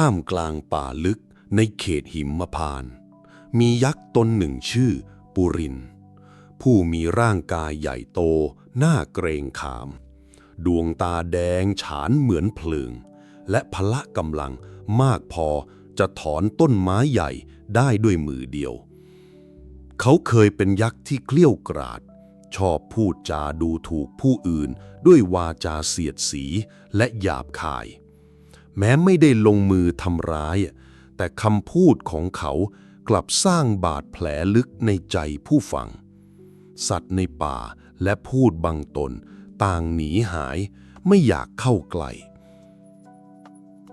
ท่ามกลางป่าลึกในเขตหิมพานต์มียักษ์ตนหนึ่งชื่อ ปุริน ผู้มีร่างกายใหญ่โต หน้าเกรงขาม ดวงตาแดงฉานเหมือนเพลิง และพละกำลังมากพอจะถอนต้นไม้ใหญ่ได้ด้วยมือเดียว เขาเคยเป็นยักษ์ที่เกลี้ยวกราด ชอบพูดจาดูถูกผู้อื่นด้วยวาจาเสียดสีและหยาบคาย แม้ไม่ได้ลงมือทำร้าย แต่คำพูดของเขากลับสร้างบาดแผลลึกในใจผู้ฟัง สัตว์ในป่าและพูดบางตน ต่างหนีหายไม่อยากเข้าใกล้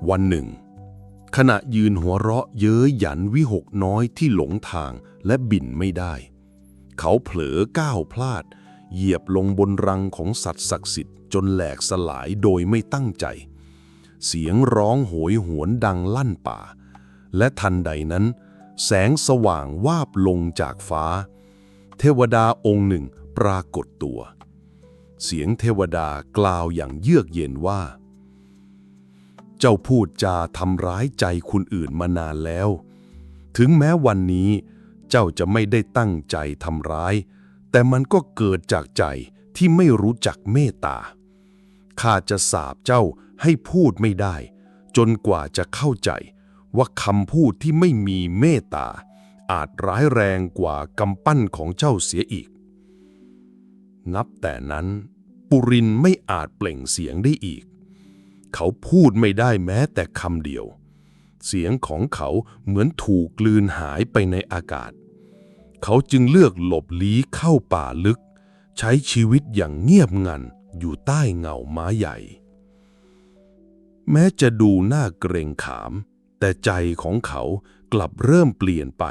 วันหนึ่ง ขณะยืนหัวเราะเย้ยหยันวิหกน้อยที่หลงทางและบินไม่ได้ เขาเผลอก้าวพลาด เหยียบลงบนรังของสัตว์ศักดิ์สิทธิ์จนแหลกสลายโดยไม่ตั้งใจ เสียงร้องโหยหวนดังลั่นป่า และทันใดนั้น แสงสว่างวาบลงจากฟ้า เทวดาองค์หนึ่งปรากฏตัว เสียงเทวดากล่าวอย่างเยือกเย็นว่า เจ้าพูดจาทำร้ายใจคนอื่นมานานแล้ว ถึงแม้วันนี้เจ้าจะไม่ได้ตั้งใจทำร้าย แต่มันก็เกิดจากใจที่ไม่รู้จักเมตตาข้าจะสาบเจ้า ให้พูดไม่ได้ จนกว่าจะเข้าใจ ว่าคำพูดที่ไม่มีเมตตา อาจร้ายแรงกว่ากำปั้นของเจ้าเสียอีก นับแต่นั้น ปุรินไม่อาจเปล่งเสียงได้อีก เขาพูดไม่ได้แม้แต่คำเดียว เสียงของเขาเหมือนถูกกลืนหายไปในอากาศ เขาจึงเลือกหลบลี้เข้าป่าลึก ใช้ชีวิตอย่างเงียบงันอยู่ใต้เงาไม้ใหญ่ แม้จะดูน่าเกรงขาม แต่ใจของเขากลับเริ่มเปลี่ยนไป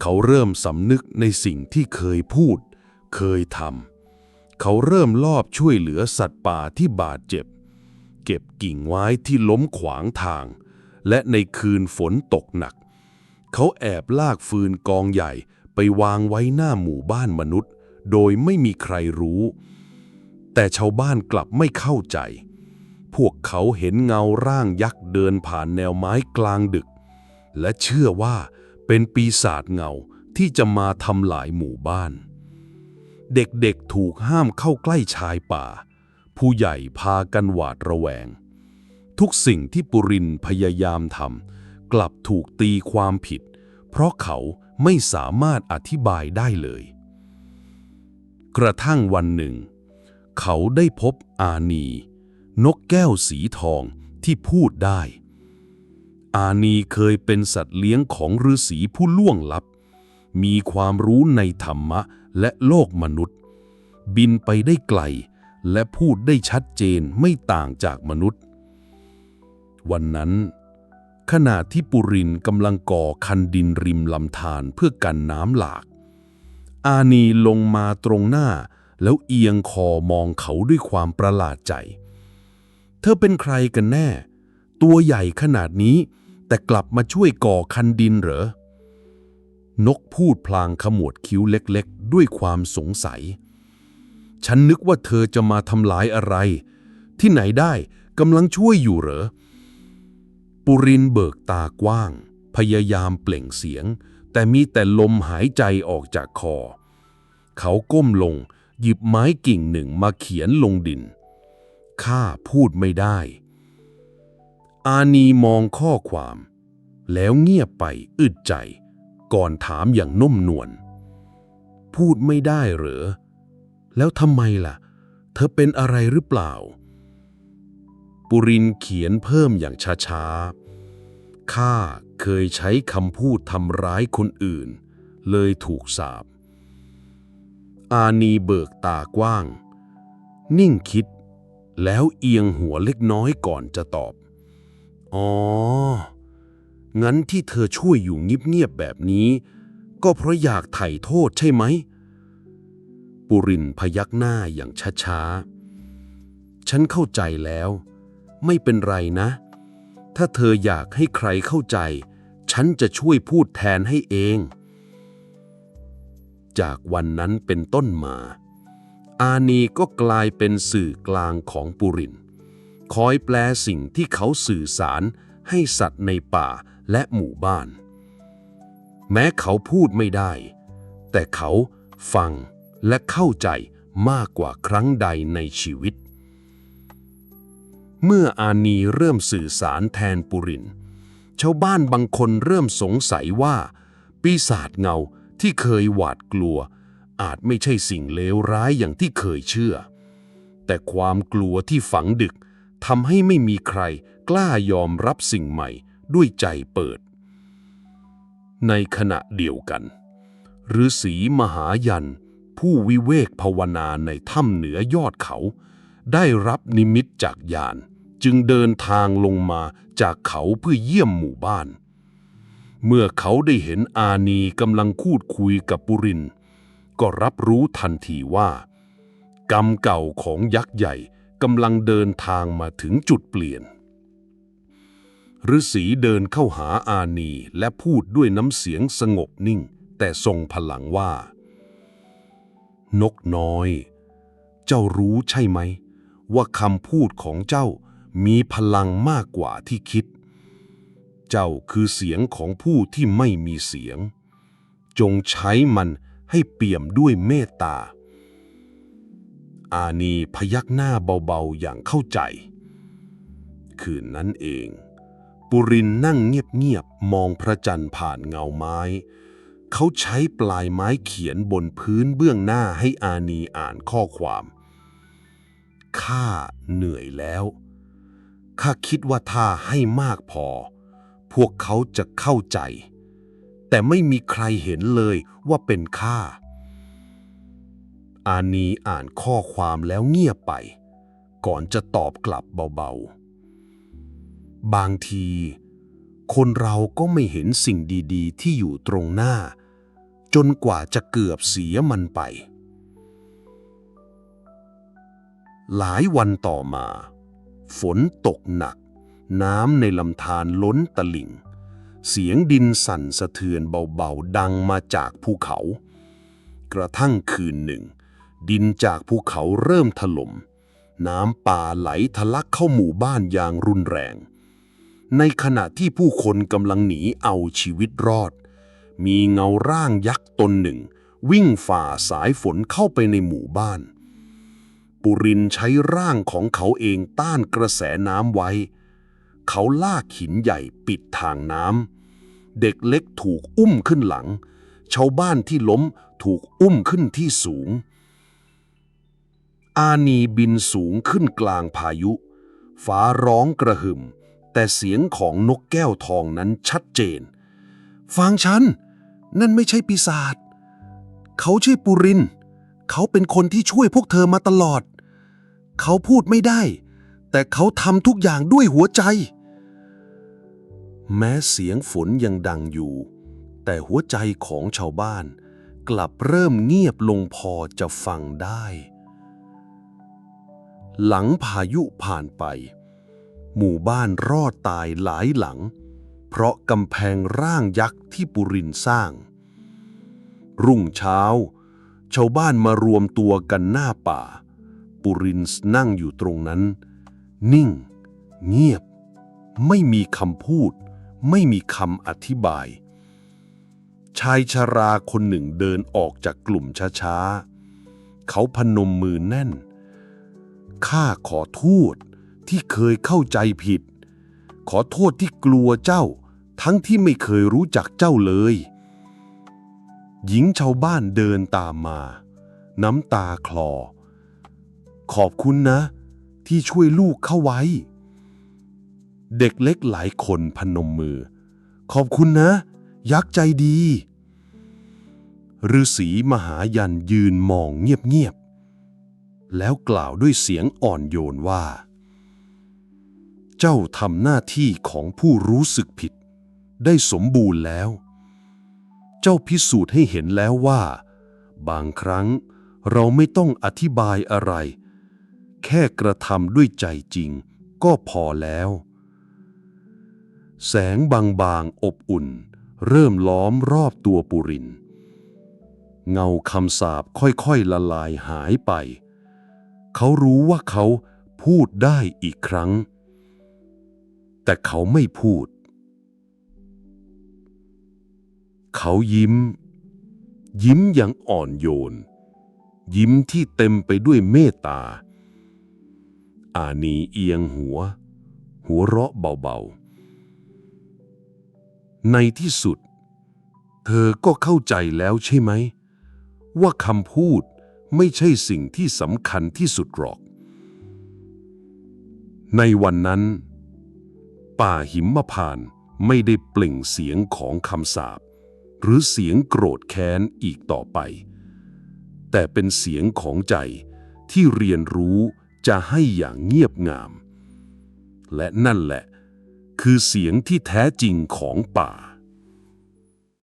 เขาเริ่มสำนึกในสิ่งที่เคยพูด เคยทำเขาเริ่มลอบช่วยเหลือสัตว์ป่าที่บาดเจ็บ เก็บกิ่งไม้ที่ล้มขวางทาง และในคืนฝนตกหนัก เขาแอบลากฟืนกองใหญ่ไปวางไว้หน้าหมู่บ้านมนุษย์ โดยไม่มีใครรู้ แต่ชาวบ้านกลับไม่เข้าใจ พวกเขาเห็นเงาร่างยักษ์เดินผ่านแนวไม้กลางดึก และเชื่อว่าเป็นปีศาจเงาที่จะมาทำลายหมู่บ้าน เด็กๆถูกห้ามเข้าใกล้ชายป่า ผู้ใหญ่พากันหวาดระแวง ทุกสิ่งที่ปุรินพยายามทำกลับถูกตีความผิด เพราะเขาไม่สามารถอธิบายได้เลย กระทั่งวันหนึ่ง เขาได้พบอานี นกแก้วสีทองที่พูดได้ อานีเคยเป็นสัตว์เลี้ยงของฤาษีผู้ล่วงลับ มีความรู้ในธรรมะและโลกมนุษย์ บินไปได้ไกล และพูดได้ชัดเจนไม่ต่างจากมนุษย์ วันนั้นขณะที่ปุรินกำลังก่อคันดินริมลำธารเพื่อกันน้ำหลาก อานีลงมาตรงหน้าแล้วเอียงคอมองเขาด้วยความประหลาดใจ เธอเป็นใครกันแน่ ตัวใหญ่ขนาดนี้ แต่กลับมาช่วยก่อคันดินเหรอ นกพูดพลางขมวดคิ้วเล็กๆ ด้วยความสงสัย ฉันนึกว่าเธอจะมาทำลายอะไร ที่ไหนได้กำลังช่วยอยู่เหรอ ปุรินเบิกตากว้าง พยายามเปล่งเสียง แต่มีแต่ลมหายใจออกจากคอ เขาก้มลงหยิบไม้กิ่งหนึ่งมาเขียนลงดิน ข้าพูดไม่ได้ อานีมองข้อความ แล้วเงียบไปอึดใจ ก่อนถามอย่างนุ่มนวล พูดไม่ได้เหรอ แล้วทำไมล่ะ เธอเป็นอะไรหรือเปล่า ปุรินเขียนเพิ่มอย่างช้าๆ ข้าเคยใช้คำพูดทำร้ายคนอื่น เลยถูกสาปอานีเบิกตากว้าง นิ่งคิด แล้วเอียงหัวเล็กน้อยก่อนจะตอบ อ๋อ งั้นที่เธอช่วยอยู่เงียบๆแบบนี้ ก็เพราะอยากไถ่โทษใช่ไหม ปุรินพยักหน้าอย่างช้าๆ ฉันเข้าใจแล้ว ไม่เป็นไรนะ ถ้าเธออยากให้ใครเข้าใจ ฉันจะช่วยพูดแทนให้เอง จากวันนั้นเป็นต้นมา อานีก็กลายเป็นสื่อกลางของปุริน คอยแปลสิ่งที่เขาสื่อสารให้สัตว์ในป่าและหมู่บ้าน แม้เขาพูดไม่ได้ แต่เขาฟังและเข้าใจมากกว่าครั้งใดในชีวิต เมื่ออานีเริ่มสื่อสารแทนปุริน ชาวบ้านบางคนเริ่มสงสัยว่า ปีศาจเงาที่เคยหวาดกลัว อาจไม่ใช่สิ่งเลวร้ายอย่างที่เคยเชื่อ แต่ความกลัวที่ฝังดึกทำให้ไม่มีใครกล้ายอมรับสิ่งใหม่ด้วยใจเปิด ในขณะเดียวกันฤาษีมหายัน ผู้วิเวกภาวนาในถ้ำเหนือยอดเขา ได้รับนิมิตจากยาน จึงเดินทางลงมาจากเขาเพื่อเยี่ยมหมู่บ้าน เมื่อเขาได้เห็นอานีกำลังคูดคุยกับปุริน ก็รับรู้ทันทีว่า กรรมเก่าของยักษ์ใหญ่กำลังเดินทางมาถึงจุดเปลี่ยนฤาษีเดินเข้าหาอานีและพูดด้วยน้ำเสียงสงบนิ่ง แต่ทรงพลังว่า นกน้อย เจ้ารู้ใช่ไหม ว่าคำพูดของเจ้ามีพลังมากกว่าที่คิด เจ้าคือเสียงของผู้ที่ไม่มีเสียง จงใช้มัน ให้เปี่ยมด้วยเมตตา อานีพยักหน้าเบาๆอย่างเข้าใจ คืนนั้นเอง ปุรินนั่งเงียบๆมองพระจันทร์ผ่านเงาไม้ เขาใช้ปลายไม้เขียนบนพื้นเบื้องหน้าให้อานีอ่านข้อความข้าเหนื่อยแล้วข้าคิดว่าถ้าให้มากพอ พวกเขาจะเข้าใจ แต่ไม่มีใครเห็นเลยว่าเป็นข้า อานีอ่านข้อความแล้วเงียบไป ก่อนจะตอบกลับเบาๆ บางที คนเราก็ไม่เห็นสิ่งดีๆ ที่อยู่ตรงหน้า จนกว่าจะเกือบเสียมันไป หลายวันต่อมา ฝนตกหนัก น้ำในลำธารล้นตลิ่ง เสียงดินสั่นสะเทือนเบาๆ ดังมาจากภูเขา กระทั่งคืนหนึ่ง ดินจากภูเขาเริ่มถล่ม น้ำป่าไหลทะลักเข้าหมู่บ้านอย่างรุนแรง ในขณะที่ผู้คนกำลังหนีเอาชีวิตรอด มีเงาร่างยักษ์ตนหนึ่ง วิ่งฝ่าสายฝนเข้าไปในหมู่บ้าน ปุรินใช้ร่างของเขาเองต้านกระแสน้ำไว้ เขาลากหินใหญ่ปิดทางน้ำ เด็กเล็กถูกอุ้มขึ้นหลัง ชาวบ้านที่ล้มถูกอุ้มขึ้นที่สูง อานีบินสูงขึ้นกลางพายุ ฟ้าร้องกระหึ่ม แต่เสียงของนกแก้วทองนั้นชัดเจน ฟังฉัน นั่นไม่ใช่ปีศาจ เขาชื่อปุริน เขาเป็นคนที่ช่วยพวกเธอมาตลอด เขาพูดไม่ได้ แต่เขาทำทุกอย่างด้วยหัวใจ แม้เสียงฝนยังดังอยู่ แต่หัวใจของชาวบ้าน กลับเริ่มเงียบลงพอจะฟังได้ หลังพายุผ่านไป หมู่บ้านรอดตายหลายหลัง เพราะกำแพงร่างยักษ์ที่ปุรินสร้าง รุ่งเช้า ชาวบ้านมารวมตัวกันหน้าป่า ปุรินนั่งอยู่ตรงนั้น นิ่ง เงียบ ไม่มีคำพูด ไม่มีคำอธิบาย ชายชราคนหนึ่งเดินออกจากกลุ่มช้าๆ เขาพนมมือแน่น ข้าขอโทษที่เคยเข้าใจผิด ขอโทษที่กลัวเจ้า ทั้งที่ไม่เคยรู้จักเจ้าเลย หญิงชาวบ้านเดินตามมา น้ำตาคลอ ขอบคุณนะ ที่ช่วยลูกเข้าไว้ เด็กเล็กหลายคนพนมมือ ขอบคุณนะ ยักษ์ใจดีฤาษีมหายันยืนมองเงียบๆ แล้วกล่าวด้วยเสียงอ่อนโยนว่า เจ้าทำหน้าที่ของผู้รู้สึกผิด ได้สมบูรณ์แล้ว เจ้าพิสูจน์ให้เห็นแล้วว่า บางครั้งเราไม่ต้องอธิบายอะไร แค่กระทำด้วยใจจริงก็พอแล้ว แสงบางๆอบอุ่น เริ่มล้อมรอบตัวปุริน เงาคำสาปค่อยๆละลายหายไป เขารู้ว่าเขาพูดได้อีกครั้ง แต่เขาไม่พูด เขายิ้ม ยิ้มอย่างอ่อนโยน ยิ้มที่เต็มไปด้วยเมตตา อานีเอียงหัว หัวเราะเบาๆ ในที่สุด เธอก็เข้าใจแล้วใช่ไหม ว่าคำพูดไม่ใช่สิ่งที่สำคัญที่สุดหรอก ในวันนั้น ป่าหิมพานต์ไม่ได้เปล่งเสียงของคำสาปหรือเสียงโกรธแค้นอีกต่อไป แต่เป็นเสียงของใจที่เรียนรู้ จะให้อย่างเงียบงาม และนั่นแหละ คือเสียงที่แท้จริงของป่า